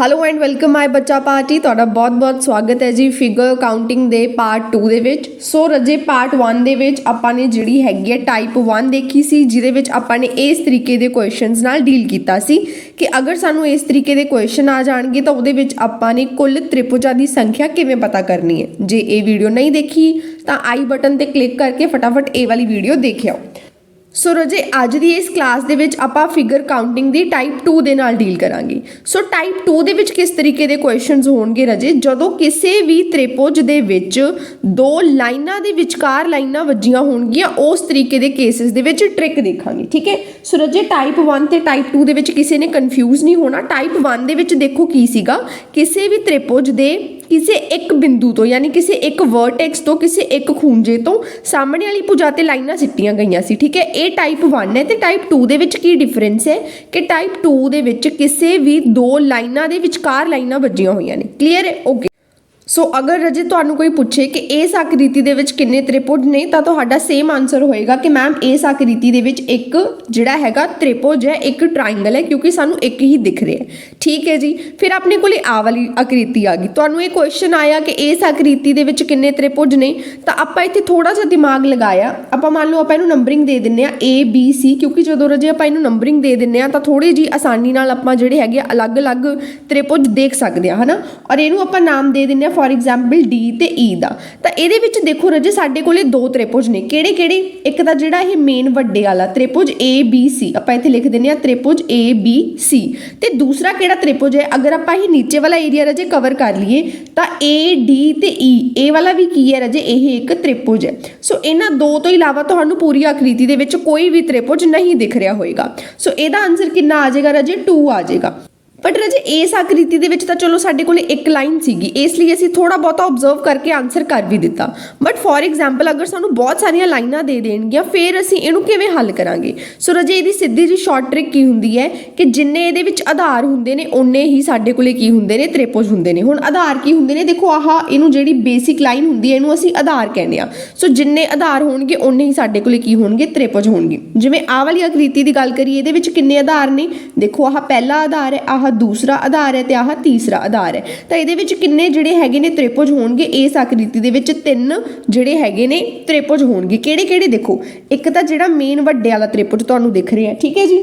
Hello and welcome my ਬੱਚਾ party ਤੁਹਾਡਾ ਬਹੁਤ-ਬਹੁਤ ਸਵਾਗਤ ਹੈ ਜੀ ਫਿਗਰ ਕਾਊਂਟਿੰਗ ਦੇ ਪਾਰਟ 2 ਦੇ ਵਿੱਚ। ਸੋ ਰਜੇ ਪਾਰਟ 1 ਦੇ ਵਿੱਚ ਆਪਾਂ ਨੇ ਜਿਹੜੀ ਹੈਗੀ ਹੈ ਟਾਈਪ 1 ਦੇਖੀ ਸੀ, ਜਿਹਦੇ ਵਿੱਚ ਆਪਾਂ ਨੇ ਇਸ ਤਰੀਕੇ ਦੇ ਕੁਐਸਚਨਸ ਨਾਲ ਡੀਲ ਕੀਤਾ ਸੀ ਕਿ ਅਗਰ ਸਾਨੂੰ ਇਸ ਤਰੀਕੇ ਦੇ ਕੁਐਸਚਨ ਆ ਜਾਣਗੇ ਤਾਂ ਉਹਦੇ ਵਿੱਚ ਆਪਾਂ ਨੇ ਕੁੱਲ ਤ੍ਰਿਭੁਜਾਂ ਦੀ ਸੰਖਿਆ ਕਿਵੇਂ ਪਤਾ ਕਰਨੀ ਹੈ। ਜੇ ਇਹ ਵੀਡੀਓ ਨਹੀਂ ਦੇਖੀ, ਤਾਂ ਆਈ ਬਟਨ ਤੇ ਕਲਿੱਕ ਕਰਕੇ ਫਟਾਫਟ ਇਹ ਵਾਲੀ ਵੀਡੀਓ ਦੇਖਿਓ। ਸੋ ਰਜੇ ਅੱਜ ਦੀ ਇਸ ਕਲਾਸ ਦੇ ਵਿੱਚ ਆਪਾਂ ਫਿਗਰ ਕਾਊਂਟਿੰਗ ਦੀ ਟਾਈਪ 2 ਦੇ ਨਾਲ ਡੀਲ ਕਰਾਂਗੇ। ਸੋ ਟਾਈਪ 2 ਦੇ ਵਿੱਚ ਕਿਸ ਤਰੀਕੇ ਦੇ ਕੁਐਸਚਨਸ ਹੋਣਗੇ ਰਜੇ ਜਦੋਂ ਕਿਸੇ ਵੀ ਤ੍ਰਿਭੁਜ ਦੇ ਵਿੱਚ ਦੋ ਲਾਈਨਾਂ ਦੇ ਵਿਚਕਾਰ ਲਾਈਨਾਂ ਵੱਜੀਆਂ ਹੋਣਗੀਆਂ, ਉਸ ਤਰੀਕੇ ਦੇ ਕੇਸਿਸ ਦੇ ਵਿੱਚ ਟ੍ਰਿਕ ਦੇਖਾਂਗੇ, ਠੀਕ ਹੈ? ਸੋ ਰਜੇ ਟਾਈਪ 1 ਤੇ ਟਾਈਪ 2 ਦੇ ਵਿੱਚ ਕਿਸੇ ਨੇ ਕਨਫਿਊਜ਼ ਨਹੀਂ ਹੋਣਾ। ਟਾਈਪ 1 ਦੇ ਵਿੱਚ ਦੇਖੋ ਕੀ ਸੀਗਾ। ਕਿਸੇ ਵੀ ਤ੍ਰਿਭੁਜ ਦੇ ਕਿਸੇ ਇੱਕ ਬਿੰਦੂ ਤੋਂ, ਯਾਨੀ ਕਿਸੇ ਇੱਕ ਵਰਟੈਕਸ ਤੋਂ, ਕਿਸੇ ਇੱਕ ਖੂੰਜੇ ਤੋਂ ਸਾਹਮਣੇ ਵਾਲੀ ਭੁਜਾ ਤੇ ਲਾਈਨਾਂ ਸਿੱਟੀਆਂ ਗਈਆਂ ਸੀ, ਠੀਕ ਹੈ? ਇਹ ਟਾਈਪ 1 ਹੈ ਤੇ ਟਾਈਪ 2 ਦੇ ਵਿੱਚ ਕੀ ਡਿਫਰੈਂਸ ਹੈ? ਕਿ ਟਾਈਪ 2 ਦੇ ਵਿੱਚ ਕਿਸੇ ਵੀ ਦੋ ਲਾਈਨਾਂ ਦੇ ਵਿਚਕਾਰ ਲਾਈਨਾਂ ਵੱਜੀਆਂ ਹੋਈਆਂ ਨੇ ਕਲੀਅਰ ਹੈ? ਓਕੇ ਸੋ ਅਗਰ ਰਜੇ ਤੁਹਾਨੂੰ ਕੋਈ ਪੁੱਛੇ ਕਿ ਇਸ ਆਕ੍ਰਿਤੀ ਦੇ ਵਿੱਚ ਕਿੰਨੇ ਤ੍ਰਿਭੁਜ ਨੇ, ਤਾਂ ਤੁਹਾਡਾ ਸੇਮ ਆਨਸਰ ਹੋਏਗਾ ਕਿ ਮੈਮ ਇਸ ਆਕ੍ਰਿਤੀ ਦੇ ਵਿੱਚ ਇੱਕ ਜਿਹੜਾ ਹੈਗਾ ਤ੍ਰਿਭੁਜ ਹੈ, ਇੱਕ ਟ੍ਰਾਇੰਗਲ ਹੈ, ਕਿਉਂਕਿ ਸਾਨੂੰ ਇੱਕ ਹੀ ਦਿਖ ਰਿਹਾ ਹੈ। ਠੀਕ ਹੈ ਜੀ? ਫਿਰ ਆਪਣੇ ਕੋਲੇ ਆ ਵਾਲੀ ਆਕ੍ਰਿਤੀ ਆ ਗਈ। ਤੁਹਾਨੂੰ ਇਹ ਕੁਐਸਚਨ ਆਇਆ ਕਿ ਇਸ ਆਕ੍ਰਿਤੀ ਦੇ ਵਿੱਚ ਕਿੰਨੇ ਤ੍ਰਿਭੁਜ ਨੇ, ਤਾਂ ਆਪਾਂ ਇੱਥੇ ਥੋੜਾ ਜਿਹਾ ਦਿਮਾਗ ਲਗਾਇਆ। ਆਪਾਂ ਮੰਨ ਲਓ ਆਪਾਂ ਇਹਨੂੰ ਨੰਬਰਿੰਗ ਦੇ ਦਿੰਨੇ ਆ A, B, C, ਕਿਉਂਕਿ ਜਦੋਂ ਰਜੇ ਆਪਾਂ ਇਹਨੂੰ ਨੰਬਰਿੰਗ ਦੇ ਦਿੰਨੇ ਆ ਤਾਂ ਥੋੜੀ ਜੀ ਆਸਾਨੀ ਨਾਲ ਆਪਾਂ ਜਿਹੜੇ ਹੈਗੇ ਆ ਅਲੱਗ-ਅਲੱਗ ਤ੍ਰਿਭੁਜ ਦੇਖ ਸਕਦੇ ਆ ਹਨਾ? ਔਰ ਇਹਨੂੰ ਆਪਾਂ ਨਾਮ ਦੇ ਦਿੰਨੇ ਆ ਫੋਰ ਐਗਜ਼ਾਮਪਲ D ਤੇ E ਦਾ। ਤਾਂ ਇਹਦੇ ਵਿੱਚ ਦੇਖੋ ਰਜੇ, ਸਾਡੇ ਕੋਲੇ ਦੋ ਤ੍ਰਿਭੁਜ ਨੇ। ਕਿਹੜੇ ਕਿਹੜੇ ਇੱਕ ਤਾਂ ਜਿਹੜਾ ਇਹ ਮੇਨ ਵੱਡੇ ਵਾਲਾ ਤ੍ਰਿਭੁਜ A, B, C, ਆਪਾਂ ਇੱਥੇ ਲਿਖ ਦਿੰਨੇ ਆ ਤ੍ਰਿਭੁਜ A, B, C ਤੇ ਦੂਸਰਾ ਕਿਹੜਾ ਤ੍ਰਿਭੁਜ ਹੈ? ਅਗਰ ਆਪਾਂ ਇਹ ਨੀਚੇ ਵਾਲਾ ਏਰੀਆ ਰਜੇ ਕਵਰ ਕਰ ਲਈਏ, ਤਾਂ A, D ਤੇ E ਇਹ ਵਾਲਾ ਵੀ ਕੀ ਹੈ ਰਜੇ? ਇਹ ਇੱਕ ਤ੍ਰਿਭੁਜ ਹੈ। ਸੋ ਇਹਨਾਂ ਦੋ ਤੋਂ ਇਲਾਵਾ ਤੁਹਾਨੂੰ ਪੂਰੀ ਆਕ੍ਰਿਤੀ ਦੇ ਵਿੱਚ ਕੋਈ ਵੀ ਤ੍ਰਿਭੁਜ ਨਹੀਂ ਦਿਖ ਰਿਹਾ ਹੋਏਗਾ। ਸੋ ਇਹਦਾ ਆਨਸਰ ਕਿੰਨਾ ਆ ਜਾਏਗਾ ਰਜੇ? 2 ਆ ਜਾਏਗਾ। ਬਟ ਰਜੇ ਇਸ ਆਕ੍ਰਿਤੀ ਦੇ ਵਿੱਚ ਤਾਂ ਚਲੋ ਸਾਡੇ ਕੋਲੇ ਇੱਕ ਲਾਈਨ ਸੀਗੀ। ਇਸ ਲਈ ਅਸੀਂ ਥੋੜਾ ਬਹੁਤਾ ਆਬਜ਼ਰਵ ਕਰਕੇ ਆਨਸਰ ਕਰ ਵੀ ਦਿੱਤਾ। ਬਟ ਫੋਰ ਐਗਜ਼ਾਮਪਲ ਅਗਰ ਸਾਨੂੰ ਬਹੁਤ ਸਾਰੀਆਂ ਲਾਈਨਾਂ ਦੇ ਦੇਣਗੀਆਂ, ਫਿਰ ਅਸੀਂ ਇਹਨੂੰ ਕਿਵੇਂ ਹੱਲ ਕਰਾਂਗੇ? ਸੋ ਰਜੇ ਇਹਦੀ ਸਿੱਧੀ ਜੀ ਸ਼ਾਰਟ ਟ੍ਰਿਕ ਕੀ ਹੁੰਦੀ ਹੈ ਕਿ ਜਿੰਨੇ ਇਹਦੇ ਵਿੱਚ ਆਧਾਰ ਹੁੰਦੇ ਨੇ ਉਨੇ ਹੀ ਸਾਡੇ ਕੋਲੇ ਕੀ ਹੁੰਦੇ ਨੇ? ਤ੍ਰਿਪੁਜ ਹੁੰਦੇ ਨੇ। ਹੁਣ ਆਧਾਰ ਕੀ ਹੁੰਦੇ ਨੇ? ਦੇਖੋ, ਆਹ ਇਹਨੂੰ ਜਿਹੜੀ ਬੇਸਿਕ ਲਾਈਨ ਹੁੰਦੀ ਹੈ, ਇਹਨੂੰ ਅਸੀਂ ਆਧਾਰ ਕਹਿੰਦੇ ਆ ਸੋ ਜਿੰਨੇ ਆਧਾਰ ਹੋਣਗੇ, ਓਨੇ ਹੀ ਸਾਡੇ ਕੋਲੇ ਕੀ ਹੋਣਗੇ? ਤ੍ਰਿਪੁਜ ਹੋਣਗੇ। ਜਿਵੇਂ ਆਹ ਵਾਲੀ ਆਕ੍ਰਿਤੀ ਦੀ ਗੱਲ ਕਰੀਏ, ਇਹਦੇ ਵਿੱਚ ਕਿੰਨੇ ਆਧਾਰ ਨੇ? ਦੇਖੋ, ਆਹ ਪਹਿਲਾ ਆਧਾਰ ਹੈ, ਆਹ ਦੂਸਰਾ ਆਧਾਰ ਹੈ ਤੇ ਆਹ ਤੀਸਰਾ ਆਧਾਰ ਹੈ। ਤਾਂ ਇਹਦੇ ਵਿੱਚ ਕਿੰਨੇ ਜਿਹੜੇ ਹੈਗੇ ਨੇ ਤ੍ਰਿਭੁਜ ਹੋਣਗੇ? ਇਸ ਆਕ੍ਰਿਤੀ ਦੇ ਵਿੱਚ ਤਿੰਨ ਜਿਹੜੇ ਹੈਗੇ ਨੇ ਤ੍ਰਿਭੁਜ ਹੋਣਗੇ। ਕਿਹੜੇ ਕਿਹੜੇ ਦੇਖੋ? ਇੱਕ ਤਾਂ ਜਿਹੜਾ ਮੇਨ ਵੱਡੇ ਵਾਲਾ ਤ੍ਰਿਭੁਜ ਤੁਹਾਨੂੰ ਦਿਖ ਰਿਹਾ, ਠੀਕ ਹੈ ਜੀ?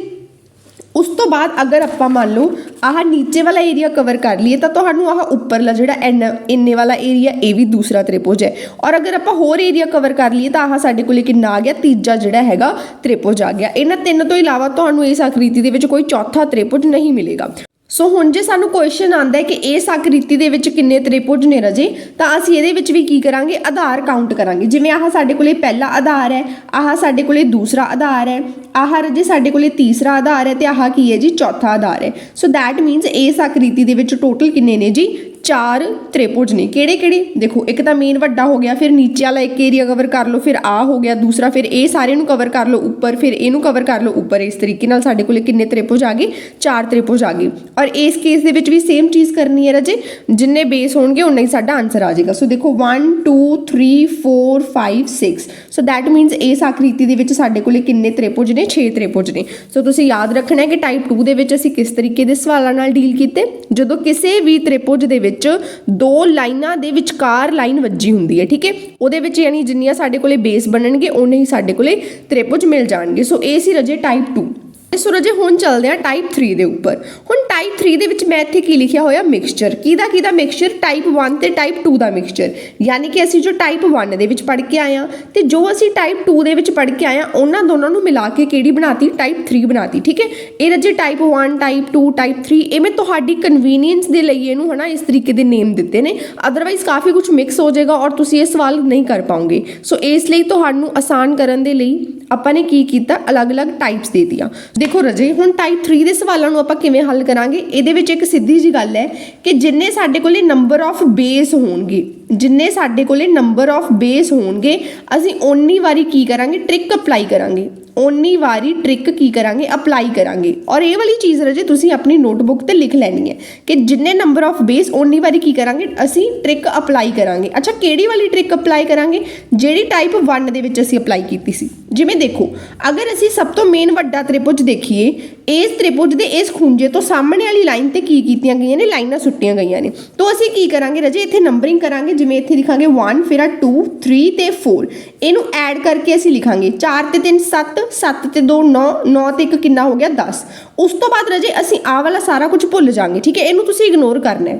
ਉਸ ਤੋਂ ਬਾਅਦ ਅਗਰ ਆਪਾਂ ਮੰਨ ਲਓ ਆਹ ਨੀਚੇ ਵਾਲਾ ਏਰੀਆ ਕਵਰ ਕਰ ਲਈਏ, ਤਾਂ ਤੁਹਾਨੂੰ ਆਹ ਉੱਪਰਲਾ ਜਿਹੜਾ ਐਨ, ਇੰਨੇ ਵਾਲਾ ਏਰੀਆ ਇਹ ਵੀ ਦੂਸਰਾ ਤ੍ਰਿਭੁਜ ਹੈ। ਔਰ ਅਗਰ ਆਪਾਂ ਹੋਰ ਏਰੀਆ ਕਵਰ ਕਰ ਲਈਏ, ਤਾਂ ਆਹ ਸਾਡੇ ਕੋਲੇ ਕਿੰਨਾ ਆ ਗਿਆ? ਤੀਜਾ ਜਿਹੜਾ ਹੈਗਾ ਤ੍ਰਿਭੁਜ ਆ ਗਿਆ। ਇਹਨਾਂ ਤਿੰਨ ਤੋਂ ਇਲਾਵਾ ਤੁਹਾਨੂੰ ਇਸ ਆਕ੍ਰਿਤੀ ਦੇ ਵਿੱਚ ਕੋਈ ਚੌਥਾ ਤ੍ਰਿਭੁਜ ਨਹੀਂ ਮਿਲੇਗਾ। ਸੋ ਹੁਣ ਜੇ ਸਾਨੂੰ ਕੁਐਸਚਨ ਆਂਦਾ ਹੈ ਕਿ ਇਸ ਆਕ੍ਰਿਤੀ ਦੇ ਵਿੱਚ ਕਿੰਨੇ ਤ੍ਰਿਭੁਜ ਨੇ ਰਜੇ, ਤਾਂ ਅਸੀਂ ਇਹਦੇ ਵਿੱਚ ਵੀ ਕੀ ਕਰਾਂਗੇ? ਆਧਾਰ ਕਾਊਂਟ ਕਰਾਂਗੇ। ਜਿਵੇਂ ਆਹ ਸਾਡੇ ਕੋਲੇ ਪਹਿਲਾ ਆਧਾਰ ਹੈ, ਆਹ ਸਾਡੇ ਕੋਲੇ ਦੂਸਰਾ ਆਧਾਰ ਹੈ, ਆਹ ਰਜੇ ਸਾਡੇ ਕੋਲੇ ਤੀਸਰਾ ਆਧਾਰ ਹੈ ਤੇ ਆਹ ਕੀ ਹੈ ਜੀ? ਚੌਥਾ ਆਧਾਰ ਹੈ। ਸੋ ਥੈਟ ਮੀਨਸ ਇਸ ਆਕ੍ਰਿਤੀ ਦੇ ਵਿੱਚ ਟੋਟਲ ਕਿੰਨੇ ਨੇ ਜੀ? ਚਾਰ ਤ੍ਰਿਭੁਜ ਨੇ। ਕਿਹੜੇ ਕਿਹੜੇ? ਦੇਖੋ, ਇੱਕ ਤਾਂ ਮੇਨ ਵੱਡਾ ਹੋ ਗਿਆ, ਫਿਰ ਨੀਚੇ ਵਾਲਾ ਇੱਕ ਏਰੀਆ ਕਵਰ ਕਰ ਲਓ, ਫਿਰ ਆ ਹੋ ਗਿਆ, ਦੂਸਰਾ ਫਿਰ ਇਹ ਸਾਰੇ ਨੂੰ ਕਵਰ ਕਰ ਲਓ ਉੱਪਰ, ਫਿਰ ਇਹਨੂੰ ਕਵਰ ਕਰ ਲਓ ਉੱਪਰ ਇਸ ਤਰੀਕੇ ਨਾਲ ਸਾਡੇ ਕੋਲੇ ਕਿੰਨੇ ਤ੍ਰਿਭੁਜ ਆ ਗਏ? ਚਾਰ ਤ੍ਰਿਭੁਜ ਆ ਗਏ। ਔਰ ਇਸ ਕੇਸ ਦੇ ਵਿੱਚ ਵੀ ਸੇਮ ਚੀਜ਼ ਕਰਨੀ ਹੈ ਰਾਜੇ। ਜਿੰਨੇ ਬੇਸ ਹੋਣਗੇ ਉਨਾ ਹੀ ਸਾਡਾ ਆਨਸਰ ਆ ਜਾਏਗਾ। ਸੋ ਦੇਖੋ 1 2 3 4 5 6 ਸੋ ਦੈਟ ਮੀਨਸ ਇਸ ਆਕ੍ਰਿਤੀ ਦੇ ਵਿੱਚ ਸਾਡੇ ਕੋਲੇ ਕਿੰਨੇ ਤ੍ਰਿਭੁਜ ਨੇ? 6 ਤ੍ਰਿਭੁਜ ਨੇ। ਸੋ ਤੁਸੀਂ ਯਾਦ ਰੱਖਣਾ ਹੈ ਕਿ ਟਾਈਪ 2 ਦੇ ਵਿੱਚ ਅਸੀਂ ਕਿਸ ਤਰੀਕੇ ਦੇ ਸਵਾਲਾਂ ਨਾਲ ਡੀਲ ਕੀਤੇ? ਜਦੋਂ ਕਿਸੇ ਵੀ ਤ੍ਰਿਭੁਜ ਦੇ ਵਿੱਚ ਦੋ ਲਾਈਨਾਂ ਦੇ ਵਿਚਕਾਰ ਲਾਈਨ ਵੱਜੀ ਹੁੰਦੀ ਹੈ, ਠੀਕ ਹੈ? ਉਹਦੇ ਵਿੱਚ ਯਾਨੀ ਜਿੰਨੀਆਂ ਸਾਡੇ ਕੋਲੇ ਬੇਸ ਬਣਨਗੇ ਉਨੇ ਹੀ ਸਾਡੇ ਕੋਲੇ ਤ੍ਰਿਭੁਜ ਮਿਲ ਜਾਣਗੇ। ਸੋ ਇਹ ਸੀ ਰਜੇ ਟਾਈਪ 2 ਸੋ ਰਜੇ, ਹੁਣ ਚੱਲਦੇ ਆ ਟਾਈਪ 3 ਦੇ ਉੱਪਰ। ਹੁਣ ਟਾਈਪ 3 ਦੇ ਵਿੱਚ ਮੈਂ ਇੱਥੇ ਕੀ ਲਿਖਿਆ ਹੋਇਆ? ਮਿਕਸਚਰ ਕਿਹਦਾ ਕਿਹਦਾ ਮਿਕਸਚਰ ਟਾਈਪ 1 ਤੇ ਟਾਈਪ 2 ਦਾ ਮਿਕਸਚਰ ਯਾਨੀ ਕਿ ਅਸੀਂ ਜੋ ਟਾਈਪ 1 ਦੇ ਵਿੱਚ ਪੜ੍ਹ ਕੇ ਆਏ ਆ ਤੇ ਜੋ ਅਸੀਂ ਟਾਈਪ 2 ਦੇ ਵਿੱਚ ਪੜ੍ਹ ਕੇ ਆਏ ਆ ਉਹਨਾਂ ਦੋਨਾਂ ਨੂੰ ਮਿਲਾ ਕੇ ਕਿਹੜੀ ਬਣਾਤੀ? ਟਾਈਪ 3 ਬਣਾਤੀ, ਠੀਕ ਹੈ? ਇਹ ਰਜੇ ਟਾਈਪ 1 ਟਾਈਪ 2 ਟਾਈਪ 3 ਇਹ ਮੈਂ ਤੁਹਾਡੀ ਕਨਵੀਨੀਅੰਸ ਦੇ ਲਈ ਇਹਨੂੰ ਹਨਾ ਇਸ ਤਰੀਕੇ ਦੇ ਨੇਮ ਦਿੱਤੇ ਨੇ। ਅਦਰਵਾਈਜ਼ ਕਾਫੀ ਕੁਝ ਮਿਕਸ ਹੋ ਜਾਏਗਾ ਔਰ ਤੁਸੀਂ ਇਹ ਸਵਾਲ ਨਹੀਂ ਕਰ ਪਾਓਗੇ। ਸੋ ਇਸ ਲਈ ਤੁਹਾਨੂੰ ਆਸਾਨ ਕਰਨ ਦੇ ਲਈ ਆਪਾਂ ਨੇ ਕੀ ਕੀਤਾ? ਅਲੱਗ-ਅਲੱਗ ਟਾਈਪਸ ਦੇ ਦਿੱਤੀਆਂ। ਦੇਖੋ ਰਜੇ, ਹੁਣ ਟਾਈਪ 3 ਦੇ ਸਵਾਲਾਂ ਨੂੰ ਆਪਾਂ ਕਿਵੇਂ ਹੱਲ ਕਰਾਂਗੇ? ਇਹਦੇ ਵਿੱਚ ਇੱਕ ਸਿੱਧੀ ਜੀ ਗੱਲ ਹੈ ਕਿ ਜਿੰਨੇ ਸਾਡੇ ਕੋਲੇ ਨੰਬਰ ਆਫ ਬੇਸ ਹੋਣਗੇ, ਜਿੰਨੇ ਸਾਡੇ ਕੋਲੇ ਨੰਬਰ ਆਫ ਬੇਸ ਹੋਣਗੇ, ਅਸੀਂ ਓਨੀ ਵਾਰੀ ਕੀ ਕਰਾਂਗੇ? ਟ੍ਰਿਕ ਅਪਲਾਈ ਕਰਾਂਗੇ। ਓਨੀ ਵਾਰੀ ਟ੍ਰਿਕ ਕੀ ਕਰਾਂਗੇ? ਅਪਲਾਈ ਕਰਾਂਗੇ। ਔਰ ਇਹ ਵਾਲੀ ਚੀਜ਼ ਰਜੇ, ਤੁਸੀਂ ਆਪਣੀ ਨੋਟਬੁੱਕ ਤੇ ਲਿਖ ਲੈਣੀ ਹੈ ਕਿ ਜਿੰਨੇ ਨੰਬਰ ਆਫ ਬੇਸ ਓਨੀ ਵਾਰੀ ਕੀ ਕਰਾਂਗੇ? ਅਸੀਂ ਟ੍ਰਿਕ ਅਪਲਾਈ ਕਰਾਂਗੇ। ਅੱਛਾ, ਕਿਹੜੀ ਵਾਲੀ ਟ੍ਰਿਕ ਅਪਲਾਈ ਕਰਾਂਗੇ? ਜਿਹੜੀ ਟਾਈਪ 1 ਦੇ ਵਿੱਚ ਅਸੀਂ ਅਪਲਾਈ ਕੀਤੀ ਸੀ। ਜਿਵੇਂ ਦੇਖੋ, ਅਗਰ ਅਸੀਂ ਸਭ ਤੋਂ ਮੇਨ ਵੱਡਾ ਤ੍ਰਿਭੁਜ ਦੇਖੀਏ, ਇਸ ਤ੍ਰਿਭੁਜ ਦੇ ਇਸ ਖੁੰਝੇ ਤੋਂ ਸਾਹਮਣੇ ਵਾਲੀ ਲਾਈਨ ਤੇ ਕੀ ਕੀਤੀਆਂ ਗਈਆਂ ਨੇ? ਲਾਈਨਾਂ ਸੁੱਟੀਆਂ ਗਈਆਂ ਨੇ। ਤੋਂ ਅਸੀਂ ਕੀ ਕਰਾਂਗੇ ਰਜੇ? ਇੱਥੇ ਨੰਬਰਿੰਗ ਕਰਾਂਗੇ। ਜਿਵੇਂ ਇੱਥੇ ਲਿਖਾਂਗੇ 1 ਫਿਰ ਆ 2 3 ਤੇ 4 ਇਹਨੂੰ ਐਡ ਕਰਕੇ ਅਸੀਂ ਲਿਖਾਂਗੇ। 4 ਤੇ 3 7 7 ਤੇ 2 9 9 ਤੇ 1 ਕਿੰਨਾ ਹੋ ਗਿਆ? 10 ਉਸ ਤੋਂ ਬਾਅਦ ਰਜੇ ਅਸੀਂ ਆਹ ਵਾਲਾ ਸਾਰਾ ਕੁਝ ਭੁੱਲ ਜਾਾਂਗੇ, ਠੀਕ ਹੈ? ਇਹਨੂੰ ਤੁਸੀਂ ਇਗਨੋਰ ਕਰਨਾ ਹੈ।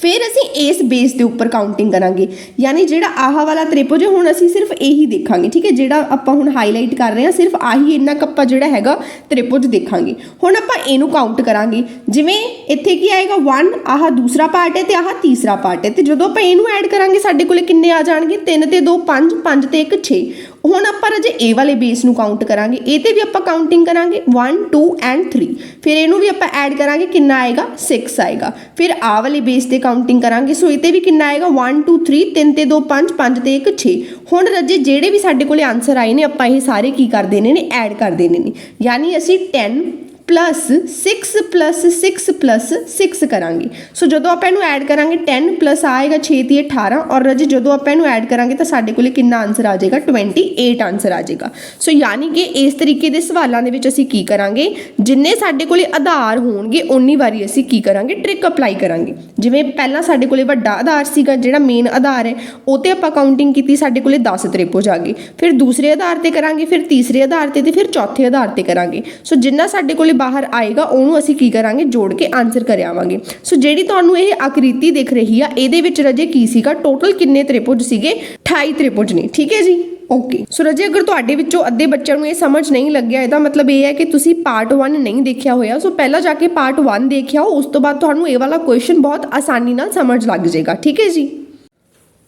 ਫਿਰ ਅਸੀਂ ਇਸ ਬੇਸ ਦੇ ਉੱਪਰ ਕਾਊਂਟਿੰਗ ਕਰਾਂਗੇ। ਯਾਨੀ ਜਿਹੜਾ ਆਹ ਵਾਲਾ ਤ੍ਰਿਭੁਜ ਹੁਣ ਅਸੀਂ ਸਿਰਫ ਇਹੀ ਦੇਖਾਂਗੇ, ਠੀਕ ਹੈ? ਜਿਹੜਾ ਆਪਾਂ ਹੁਣ ਹਾਈਲਾਈਟ ਕਰ ਰਹੇ ਹਾਂ, ਸਿਰਫ ਆਹੀ ਇੰਨਾ ਕੱਪਾ ਜਿਹੜਾ ਹੈਗਾ ਤ੍ਰਿਭੁਜ ਦੇਖਾਂਗੇ। ਹੁਣ ਆਪਾਂ ਇਹਨੂੰ ਕਾਊਂਟ ਕਰਾਂਗੇ। ਜਿਵੇਂ ਇੱਥੇ ਕੀ ਆਏਗਾ? 1 ਆਹ ਦੂਸਰਾ ਪਾਰਟ ਹੈ ਤੇ ਆਹ ਤੀਸਰਾ ਪਾਰਟ ਹੈ। ਤੇ ਜਦੋਂ ਆਪਾਂ ਇਹਨੂੰ ਐਡ ਕਰਾਂਗੇ, ਸਾਡੇ ਕੋਲੇ ਕਿੰਨੇ ਆ ਜਾਣਗੇ? 3 ਤੇ 2 5 5 ਤੇ 1 6 ਹੁਣ ਆਪਾਂ ਰਜੇ ਇਹ ਵਾਲੇ ਬੇਸ ਨੂੰ ਕਾਊਂਟ ਕਰਾਂਗੇ ਇਹ ਤੇ ਵੀ ਆਪਾਂ ਕਾਊਂਟਿੰਗ ਕਰਾਂਗੇ 1 2 ਐਂਡ 3 ਫਿਰ ਇਹਨੂੰ ਵੀ ਆਪਾਂ ਐਡ ਕਰਾਂਗੇ, ਕਿੰਨਾ ਆਏਗਾ? 6 ਆਏਗਾ। ਫਿਰ ਆ ਵਾਲੇ ਬੇਸ ਤੇ ਕਾਊਂਟਿੰਗ ਕਰਾਂਗੇ, ਸੋ ਇਹ ਤੇ ਵੀ ਕਿੰਨਾ ਆਏਗਾ? 1 2 3 3 ਤੇ 2 5 5 ਤੇ 1 6 ਹੁਣ ਰਜੇ ਜਿਹੜੇ ਵੀ ਸਾਡੇ ਕੋਲੇ ਆਨਸਰ ਆਏ ਨੇ, ਆਪਾਂ ਇਹ ਸਾਰੇ ਕੀ ਕਰ ਦੇਣੇ ਨੇ? ਐਡ ਕਰ ਦੇਣੇ ਨੇ। ਯਾਨੀ ਅਸੀਂ 10 ਪਲੱਸ 6 ਪਲੱਸ 6 ਪਲੱਸ 6 ਕਰਾਂਗੇ। ਸੋ ਜਦੋਂ ਆਪਾਂ ਇਹਨੂੰ ਐਡ ਕਰਾਂਗੇ 10 ਪਲੱਸ ਆਏਗਾ 6 ਤੇ 18 ਔਰ ਰਜ, ਜਦੋਂ ਆਪਾਂ ਇਹਨੂੰ ਐਡ ਕਰਾਂਗੇ ਤਾਂ ਸਾਡੇ ਕੋਲੇ ਕਿੰਨਾ ਆਨਸਰ ਆ ਜਾਏਗਾ? 28 ਆਨਸਰ ਆ ਜਾਏਗਾ। ਸੋ ਯਾਨੀ ਕਿ ਇਸ ਤਰੀਕੇ ਦੇ ਸਵਾਲਾਂ ਦੇ ਵਿੱਚ ਅਸੀਂ ਕੀ ਕਰਾਂਗੇ? ਜਿੰਨੇ ਸਾਡੇ ਕੋਲੇ ਆਧਾਰ ਹੋਣਗੇ, ਓਨੀ ਵਾਰੀ ਅਸੀਂ ਕੀ ਕਰਾਂਗੇ? ਟ੍ਰਿਕ ਅਪਲਾਈ ਕਰਾਂਗੇ। ਜਿਵੇਂ ਪਹਿਲਾਂ ਸਾਡੇ ਕੋਲੇ ਵੱਡਾ ਆਧਾਰ ਸੀਗਾ, ਜਿਹੜਾ ਮੇਨ ਆਧਾਰ ਹੈ, ਉਹ ਤੇ ਆਪਾਂ ਕਾਊਂਟਿੰਗ ਕੀਤੀ, ਸਾਡੇ ਕੋਲੇ 10 ਤ੍ਰਿਭੁਜ ਆ ਗਏ। ਫਿਰ ਦੂਸਰੇ ਆਧਾਰ ਤੇ ਕਰਾਂਗੇ, ਫਿਰ ਤੀਸਰੇ ਆਧਾਰ ਤੇ ਤੇ ਫਿਰ ਚੌਥੇ ਆਧਾਰ ਤੇ ਕਰਾਂਗੇ। ਸੋ ਜਿੰਨਾ ਸਾਡੇ ਕੋਲੇ ਬਾਹਰ ਆਏਗਾ, ਉਹਨੂੰ ਅਸੀਂ ਕੀ ਕਰਾਂਗੇ? ਜੋੜ ਕੇ ਆਨਸਰ ਕਰ ਆਵਾਂਗੇ। ਸੋ ਜਿਹੜੀ ਤੁਹਾਨੂੰ ਇਹ ਆਕ੍ਰਿਤੀ ਦਿਖ ਰਹੀ ਆ, ਇਹਦੇ ਵਿੱਚ ਰਜੇ ਕੀ ਸੀਗਾ? ਟੋਟਲ ਕਿੰਨੇ ਤ੍ਰਿਭੁਜ ਸੀਗੇ? 28 ਤ੍ਰਿਭੁਜ ਨੇ, ਠੀਕ ਹੈ ਜੀ? ਓਕੇ ਸੋ ਰਜੇ, ਅਗਰ ਤੁਹਾਡੇ ਵਿੱਚੋਂ ਅੱਧੇ ਬੱਚਿਆਂ ਨੂੰ ਇਹ ਸਮਝ ਨਹੀਂ ਲੱਗਿਆ, ਇਹਦਾ ਮਤਲਬ ਇਹ ਹੈ ਕਿ ਤੁਸੀਂ ਪਾਰਟ 1 ਨਹੀਂ ਦੇਖਿਆ ਹੋਇਆ। ਸੋ ਪਹਿਲਾਂ ਜਾ ਕੇ ਪਾਰਟ 1 ਦੇਖਿਆ, ਉਸ ਤੋਂ ਬਾਅਦ ਤੁਹਾਨੂੰ ਇਹ ਵਾਲਾ ਕੁਐਸਚਨ ਬਹੁਤ ਆਸਾਨੀ ਨਾਲ ਸਮਝ ਲੱਗ ਜਾਏਗਾ, ਠੀਕ ਹੈ ਜੀ?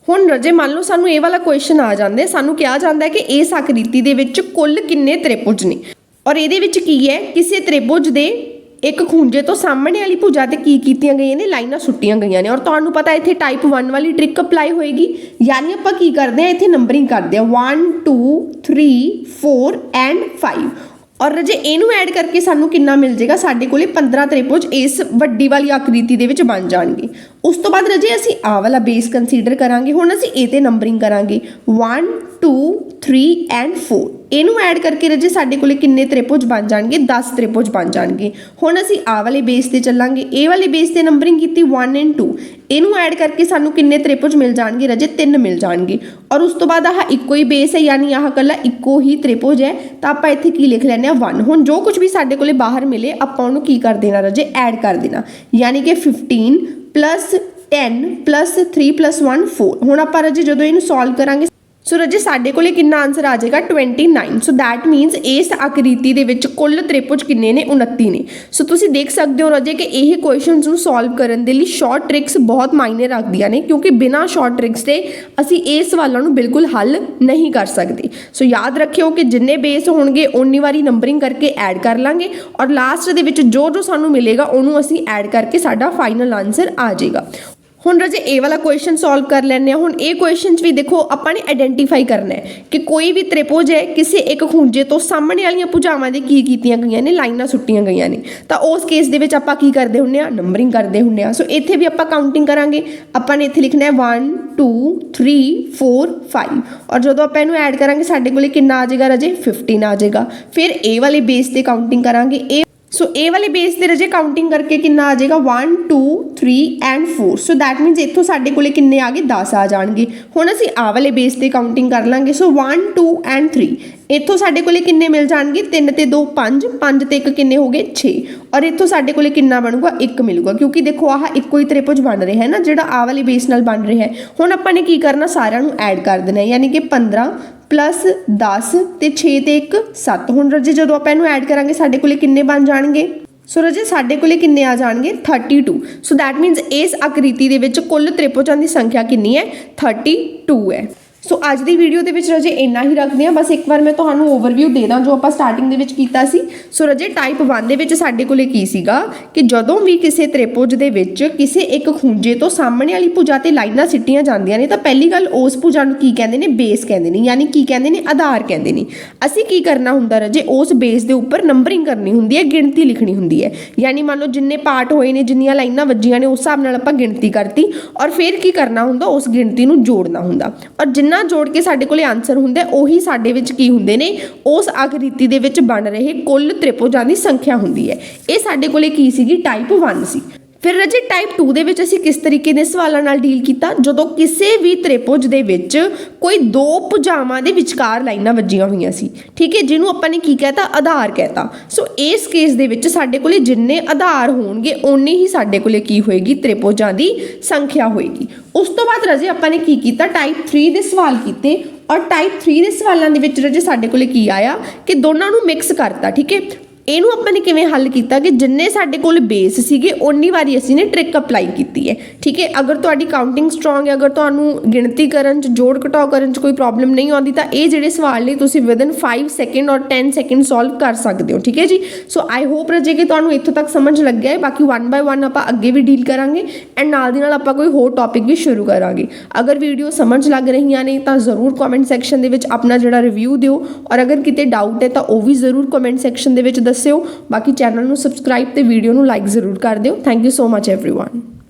ਹੁਣ ਰਜੇ, ਮੰਨ ਲਓ ਸਾਨੂੰ ਇਹ ਵਾਲਾ ਕੁਐਸਚਨ ਆ ਜਾਂਦਾ, ਸਾਨੂੰ ਕਿਹਾ ਜਾਂਦਾ ਹੈ ਕਿ ਇਸ ਆਕ੍ਰਿਤੀ ਦੇ ਵਿੱਚ ਕੁੱਲ ਕਿੰਨੇ ਤ੍ਰਿਭੁਜ ਨੇ? ਔਰ ਇਹਦੇ ਵਿੱਚ ਕੀ ਹੈ? ਕਿਸੇ ਤ੍ਰਿਭੁਜ ਦੇ ਇੱਕ ਖੂੰਜੇ ਤੋਂ ਸਾਹਮਣੇ ਵਾਲੀ ਭੁਜਾ ਤੇ ਕੀ ਕੀਤੀਆਂ ਗਈਆਂ ਨੇ? ਲਾਈਨਾਂ ਸੁੱਟੀਆਂ ਗਈਆਂ ਨੇ। ਔਰ ਤੁਹਾਨੂੰ ਪਤਾ ਇੱਥੇ ਟਾਈਪ 1 ਵਾਲੀ ਟ੍ਰਿਕ ਅਪਲਾਈ ਹੋਏਗੀ। ਯਾਨੀ ਆਪਾਂ ਕੀ ਕਰਦੇ ਆ ਇੱਥੇ ਨੰਬਰਿੰਗ ਕਰਦੇ ਆ 1 2 3 4 ਐਂਡ 5 ਔਰ ਰਜੇ, ਇਹਨੂੰ ਐਡ ਕਰਕੇ ਸਾਨੂੰ ਕਿੰਨਾ ਮਿਲ ਜਾਏਗਾ? ਸਾਡੇ ਕੋਲੇ 15 ਤ੍ਰਿਭੁਜ ਇਸ ਵੱਡੀ ਵਾਲੀ ਆਕ੍ਰਿਤੀ ਦੇ ਵਿੱਚ ਬਣ ਜਾਣਗੇ। ਉਸ ਤੋਂ ਬਾਅਦ ਰਜੇ, ਅਸੀਂ ਆਹ ਵਾਲਾ ਬੇਸ ਕੰਸੀਡਰ ਕਰਾਂਗੇ। ਹੁਣ ਅਸੀਂ ਇਹ ਤੇ ਨੰਬਰਿੰਗ ਕਰਾਂਗੇ। 1 2 3 ਐਂਡ 4 ਇਹਨੂੰ ਐਡ ਕਰਕੇ ਰਜੇ, ਸਾਡੇ ਕੋਲੇ ਕਿੰਨੇ ਤ੍ਰਿਭੁਜ ਬਣ ਜਾਣਗੇ? 10 ਤ੍ਰਿਭੁਜ ਬਣ ਜਾਣਗੇ। ਹੁਣ ਅਸੀਂ ਆਹ ਵਾਲੇ ਬੇਸ ਤੇ ਚੱਲਾਂਗੇ। ਇਹ ਵਾਲੇ ਬੇਸ ਤੇ ਨੰਬਰਿੰਗ ਕੀਤੀ 1 ਐਂਡ 2 ਇਹਨੂੰ ਐਡ ਕਰਕੇ ਸਾਨੂੰ ਕਿੰਨੇ ਤ੍ਰਿਭੁਜ ਮਿਲ ਜਾਣਗੇ ਰਜੇ? 3 ਮਿਲ ਜਾਣਗੇ। ਔਰ ਉਸ ਤੋਂ ਬਾਅਦ ਆਹ ਇੱਕੋ ਹੀ ਬੇਸ ਹੈ, ਯਾਨੀ ਆਹ ਕੱਲਾ ਇੱਕੋ ਹੀ ਤ੍ਰਿਭੁਜ ਹੈ। ਤਾਂ ਆਪਾਂ ਇੱਥੇ ਕੀ ਲਿਖ ਲੈਂਦੇ ਆ 1 ਹੁਣ ਜੋ ਕੁਝ ਵੀ ਸਾਡੇ ਕੋਲੇ ਬਾਹਰ ਮਿਲੇ, ਆਪਾਂ ਉਹਨੂੰ ਕੀ ਕਰ ਦੇਣਾ ਰਜੇ? ਐਡ ਕਰ ਦੇਣਾ। ਯਾਨੀ ਕਿ 15 ਪਲੱਸ 10 ਪਲੱਸ 3 ਪਲੱਸ 1 4 ਹੁਣ ਆਪਾਂ ਰਜੇ ਜਦੋਂ ਇਹਨੂੰ ਸੋਲਵ ਕਰਾਂਗੇ ਸੋ ਰਜੇ ਸਾਡੇ ਕੋਲੇ ਕਿੰਨਾ ਆਨਸਰ ਆ ਜਾਏਗਾ? 29 ਸੋ ਥੈਟ ਮੀਨਸ ਇਸ ਆਕ੍ਰਿਤੀ ਦੇ ਵਿੱਚ ਕੁੱਲ ਤ੍ਰਿਭੁਜ ਕਿੰਨੇ ਨੇ? 29 ਨੇ। ਸੋ ਤੁਸੀਂ ਦੇਖ ਸਕਦੇ ਹੋ ਰਜੇ ਕਿ ਇਹ ਕੁਐਸਚਨਸ ਨੂੰ ਸੋਲਵ ਕਰਨ ਦੇ ਲਈ ਸ਼ਾਰਟ ਟ੍ਰਿਕਸ ਬਹੁਤ ਮਾਇਨੇ ਰੱਖਦੀਆਂ ਨੇ, ਕਿਉਂਕਿ ਬਿਨਾਂ ਸ਼ਾਰਟ ਟ੍ਰਿਕਸ ਦੇ ਅਸੀਂ ਇਹ ਸਵਾਲਾਂ ਨੂੰ ਬਿਲਕੁਲ ਹੱਲ ਨਹੀਂ ਕਰ ਸਕਦੇ। ਸੋ ਯਾਦ ਰੱਖਿਓ ਕਿ ਜਿੰਨੇ ਬੇਸ ਹੋਣਗੇ, ਓਨੀ ਵਾਰੀ ਨੰਬਰਿੰਗ ਕਰਕੇ ਐਡ ਕਰ ਲਾਂਗੇ ਔਰ ਲਾਸਟ ਦੇ ਵਿੱਚ ਜੋ ਜੋ ਸਾਨੂੰ ਮਿਲੇਗਾ, ਉਹਨੂੰ ਅਸੀਂ ਐਡ ਕਰਕੇ ਸਾਡਾ ਫਾਈਨਲ ਆਨਸਰ ਆ ਜਾਏਗਾ। ਹੁਣ ਰਜੇ ਇਹ ਵਾਲਾ ਕੁਐਸਚਨ ਸੋਲਵ ਕਰ ਲੈਂਦੇ ਆ ਹੁਣ ਇਹ ਕੁਐਸਚਨ ਵੀ ਦੇਖੋ, ਆਪਾਂ ਨੇ ਆਇਡੈਂਟੀਫਾਈ ਕਰਨਾ ਹੈ ਕਿ ਕੋਈ ਵੀ ਤ੍ਰਿਭੁਜ ਹੈ, ਕਿਸੇ ਇੱਕ ਖੂੰਜੇ ਤੋਂ ਸਾਹਮਣੇ ਵਾਲੀਆਂ ਭੁਜਾਵਾਂ ਦੇ ਕੀ ਕੀਤੀਆਂ ਗਈਆਂ ਨੇ, ਲਾਈਨਾਂ ਸੁੱਟੀਆਂ ਗਈਆਂ ਨੇ। ਤਾਂ ਉਸ ਕੇਸ ਦੇ ਵਿੱਚ ਆਪਾਂ ਕੀ ਕਰਦੇ ਹੁੰਨੇ ਆ ਨੰਬਰਿੰਗ ਕਰਦੇ ਹੁੰਨੇ ਆ ਸੋ ਇੱਥੇ ਵੀ ਆਪਾਂ ਕਾਊਂਟਿੰਗ ਕਰਾਂਗੇ। ਆਪਾਂ ਨੇ ਇੱਥੇ ਲਿਖਣਾ ਹੈ 1 2 3 4 5 ਔਰ ਜਦੋਂ ਆਪਾਂ ਇਹਨੂੰ ਐਡ ਕਰਾਂਗੇ, ਸਾਡੇ ਕੋਲੇ ਕਿੰਨਾ ਆ ਜਾਏਗਾ ਰਜੇ? 15 ਆ ਜਾਏਗਾ। ਫਿਰ ਇਹ ਵਾਲੇ ਬੇਸ ਤੇ ਕਾਊਂਟਿੰਗ ਕਰਾਂਗੇ। ਇਹ ਸੋ ਇਹ ਵਾਲੇ ਬੇਸ ਤੇ ਰਜੇ ਕਾਊਂਟਿੰਗ ਕਰਕੇ ਕਿੰਨਾ ਆ ਜਾਏਗਾ? 1 2 3 ਐਂਡ 4 ਸੋ ਥੈਟ ਮੀਨਸ ਇੱਥੋਂ ਸਾਡੇ ਕੋਲੇ ਕਿੰਨੇ ਆ ਗਏ? 10 ਆ ਜਾਣਗੇ। ਹੁਣ ਅਸੀਂ ਆ ਵਾਲੇ ਬੇਸ ਤੇ ਕਾਊਂਟਿੰਗ ਕਰ ਲਾਂਗੇ। ਸੋ 1 2 ਐਂਡ 3 ਇੱਥੋਂ ਸਾਡੇ ਕੋਲੇ ਕਿੰਨੇ ਮਿਲ ਜਾਣਗੇ? 3 ਤੇ 2 5 5 ਤੇ 1 ਕਿੰਨੇ ਹੋ ਗਏ? 6 ਔਰ ਇੱਥੋਂ ਸਾਡੇ ਕੋਲੇ ਕਿੰਨਾ ਬਣੂਗਾ? 1 ਮਿਲੂਗਾ। ਕਿਉਂਕਿ ਦੇਖੋ, ਆਹ ਇੱਕੋ ਹੀ ਤ੍ਰਿਭੁਜ ਬਣ ਰਿਹਾ ਹੈ ਨਾ, ਜਿਹੜਾ ਆ ਵਾਲੇ ਬੇਸ ਨਾਲ ਬਣ ਰਿਹਾ ਹੈ। ਹੁਣ ਆਪਾਂ ਨੇ ਕੀ ਕਰਨਾ? ਸਾਰਿਆਂ ਨੂੰ ਐਡ ਕਰ ਦੇਣਾ ਯਾਨੀ ਕਿ 15 ਪਲੱਸ 10 ਤੇ 6 ਤੇ 1 7 ਹੁਣ ਰਜੇ, ਜਦੋਂ ਆਪਾਂ ਇਹਨੂੰ ਐਡ ਕਰਾਂਗੇ, ਸਾਡੇ ਕੋਲੇ ਕਿੰਨੇ ਬਣ ਜਾਣਗੇ? ਸੋ ਰਜੇ, ਸਾਡੇ ਕੋਲੇ ਕਿੰਨੇ ਆ ਜਾਣਗੇ? 32 ਸੋ ਦੈਟ ਮੀਨਸ ਇਸ ਆਕ੍ਰਿਤੀ ਦੇ ਵਿੱਚ ਕੁੱਲ ਤ੍ਰਿਭੁਜਾਂ ਦੀ ਸੰਖਿਆ ਕਿੰਨੀ ਹੈ? 32 ਹੈ। ਸੋ ਅੱਜ ਦੀ ਵੀਡੀਓ ਦੇ ਵਿੱਚ ਰਜੇ ਇੰਨਾ ਹੀ ਰੱਖਦੇ ਹਾਂ। ਬਸ ਇੱਕ ਵਾਰ ਮੈਂ ਤੁਹਾਨੂੰ ਓਵਰਵਿਊ ਦੇ ਦਾਂ ਜੋ ਆਪਾਂ ਸਟਾਰਟਿੰਗ ਦੇ ਵਿੱਚ ਕੀਤਾ ਸੀ। ਸੋ ਰਜੇ ਟਾਈਪ 1 ਦੇ ਵਿੱਚ ਸਾਡੇ ਕੋਲੇ ਕੀ ਸੀਗਾ ਕਿ ਜਦੋਂ ਵੀ ਕਿਸੇ ਤ੍ਰਿਪੁਜ ਦੇ ਵਿੱਚ ਕਿਸੇ ਇੱਕ ਖੂੰਜੇ ਤੋਂ ਸਾਹਮਣੇ ਵਾਲੀ ਭੁਜਾ ਤੇ ਲਾਈਨਾਂ ਸਿੱਟੀਆਂ ਜਾਂਦੀਆਂ ਨੇ, ਤਾਂ ਪਹਿਲੀ ਗੱਲ ਉਸ ਭੁਜਾ ਨੂੰ ਕੀ ਕਹਿੰਦੇ ਨੇ? ਬੇਸ ਕਹਿੰਦੇ ਨੇ। ਯਾਨੀ ਕੀ ਕਹਿੰਦੇ ਨੇ? ਆਧਾਰ ਕਹਿੰਦੇ ਨੇ। ਅਸੀਂ ਕੀ ਕਰਨਾ ਹੁੰਦਾ ਰਜੇ? ਉਸ ਬੇਸ ਦੇ ਉੱਪਰ ਨੰਬਰਿੰਗ ਕਰਨੀ ਹੁੰਦੀ ਹੈ, ਗਿਣਤੀ ਲਿਖਣੀ ਹੁੰਦੀ ਹੈ। ਯਾਨੀ ਮੰਨ ਲਓ ਜਿੰਨੇ ਪਾਰਟ ਹੋਏ ਨੇ, ਜਿੰਨੀਆਂ ਲਾਈਨਾਂ ਵੱਜੀਆਂ ਨੇ, ਉਸ ਹਿਸਾਬ ਨਾਲ ਆਪਾਂ ਗਿਣਤੀ ਕਰਤੀ। ਔਰ ਫਿਰ ਕੀ ਕਰਨਾ ਹੁੰਦਾ? ਉਸ ਗਿਣਤੀ ਨੂੰ ਜੋੜਨਾ ਹੁੰਦਾ। ਔਰ ਜਿੰਨਾ ਜੋੜ ਕੇ ਸਾਡੇ ਕੋਲੇ ਆਨਸਰ ਹੁੰਦਾ, ਉਹੀ ਸਾਡੇ ਵਿੱਚ ਕੀ ਹੁੰਦੇ ਨੇ? ਉਸ ਆਕ੍ਰਿਤੀ ਦੇ ਵਿੱਚ ਬਣ ਰਹੇ ਕੁੱਲ ਤ੍ਰਿਭੁਜਾਂ ਦੀ ਸੰਖਿਆ ਹੁੰਦੀ ਹੈ। ਇਹ ਸਾਡੇ ਕੋਲੇ ਕੀ ਸੀਗੀ? ਟਾਈਪ 1 ਸੀ। ਫਿਰ ਰਜੇ ਟਾਈਪ 2 ਦੇ ਵਿੱਚ ਅਸੀਂ ਕਿਸ ਤਰੀਕੇ ਦੇ ਸਵਾਲਾਂ ਨਾਲ ਡੀਲ ਕੀਤਾ? ਜਦੋਂ ਕਿਸੇ ਵੀ ਤ੍ਰਿਭੁਜ ਦੇ ਵਿੱਚ ਕੋਈ ਦੋ ਭੁਜਾਵਾਂ ਦੇ ਵਿਚਕਾਰ ਲਾਈਨਾਂ ਵੱਜੀਆਂ ਹੋਈਆਂ ਸੀ, ਠੀਕ ਹੈ, ਜਿਹਨੂੰ ਆਪਾਂ ਨੇ ਕੀ ਕਹਿਤਾ? ਆਧਾਰ ਕਹਿਤਾ। ਸੋ ਇਸ ਕੇਸ ਦੇ ਵਿੱਚ ਸਾਡੇ ਕੋਲੇ ਜਿੰਨੇ ਆਧਾਰ ਹੋਣਗੇ, ਓਨੇ ਹੀ ਸਾਡੇ ਕੋਲੇ ਕੀ ਹੋਏਗੀ? ਤ੍ਰਿਭੁਜਾਂ ਦੀ ਸੰਖਿਆ ਹੋਏਗੀ। ਉਸ ਤੋਂ ਬਾਅਦ ਰਜੇ ਆਪਾਂ ਨੇ ਕੀ ਕੀਤਾ? ਟਾਈਪ 3 ਦੇ ਸਵਾਲ ਕੀਤੇ ਔਰ ਟਾਈਪ 3 ਦੇ ਸਵਾਲਾਂ ਦੇ ਵਿੱਚ ਰਜੇ ਸਾਡੇ ਕੋਲੇ ਕੀ ਆਇਆ? ਕਿ ਦੋਨਾਂ ਨੂੰ ਮਿਕਸ ਕਰਤਾ, ਠੀਕ ਹੈ? ਇਹਨੂੰ ਆਪਾਂ ਨੇ ਕਿਵੇਂ ਹੱਲ ਕੀਤਾ ਕਿ ਜਿੰਨੇ ਸਾਡੇ ਕੋਲ ਬੇਸ ਸੀਗੇ, ਓਨੀ ਵਾਰੀ ਅਸੀਂ ਨੇ ਟ੍ਰਿਕ ਅਪਲਾਈ ਕੀਤੀ ਹੈ। ਠੀਕ ਹੈ, ਅਗਰ ਤੁਹਾਡੀ ਕਾਊਂਟਿੰਗ ਸਟਰੋਂਗ ਹੈ, ਅਗਰ ਤੁਹਾਨੂੰ ਗਿਣਤੀ ਕਰਨ ਚ, ਜੋੜ ਘਟਾਓ ਕਰਨ ਚ ਕੋਈ ਪ੍ਰੋਬਲਮ ਨਹੀਂ ਆਉਂਦੀ, ਤਾਂ ਇਹ ਜਿਹੜੇ ਸਵਾਲ ਨੇ ਤੁਸੀਂ ਵਿਦਨ 5 ਸੈਕਿੰਡ ਔਰ 10 ਸੈਕਿੰਡ ਸੋਲਵ ਕਰ ਸਕਦੇ ਹੋ। ਠੀਕ ਹੈ ਜੀ? ਸੋ ਆਈ ਹੋਪ ਰਜੇ ਕਿ ਤੁਹਾਨੂੰ ਇੱਥੋਂ ਤੱਕ ਸਮਝ ਲੱਗਿਆ ਹੈ। ਬਾਕੀ 1 ਬਾਈ 1 ਆਪਾਂ ਅੱਗੇ ਵੀ ਡੀਲ ਕਰਾਂਗੇ ਐਂਡ ਨਾਲ ਦੀ ਨਾਲ ਆਪਾਂ ਕੋਈ ਹੋਰ ਟੌਪਿਕ ਵੀ ਸ਼ੁਰੂ ਕਰਾਂਗੇ। ਅਗਰ ਵੀਡੀਓ ਸਮਝ ਲੱਗ ਰਹੀਆਂ ਨੇ, ਤਾਂ ਜ਼ਰੂਰ ਕਮੈਂਟ ਸੈਕਸ਼ਨ ਦੇ ਵਿੱਚ ਆਪਣਾ ਜਿਹੜਾ ਰਿਵਿਊ ਦਿਓ। ਔਰ ਅਗਰ ਕਿਤੇ ਡਾਊਟ ਹੈ, ਤਾਂ ਉਹ ਵੀ ਜ਼ਰੂਰ ਕਮੈਂਟ ਸੈਕਸ਼ਨ ਦੇ ਵਿੱਚ ਦੱਸਿਓ ਬਾਕੀ ਚੈਨਲ ਨੂੰ ਸਬਸਕ੍ਰਾਈਬ ਤੇ ਵੀਡੀਓ ਨੂੰ ਲਾਈਕ ਜ਼ਰੂਰ ਕਰ ਦਿਓ thank you so much everyone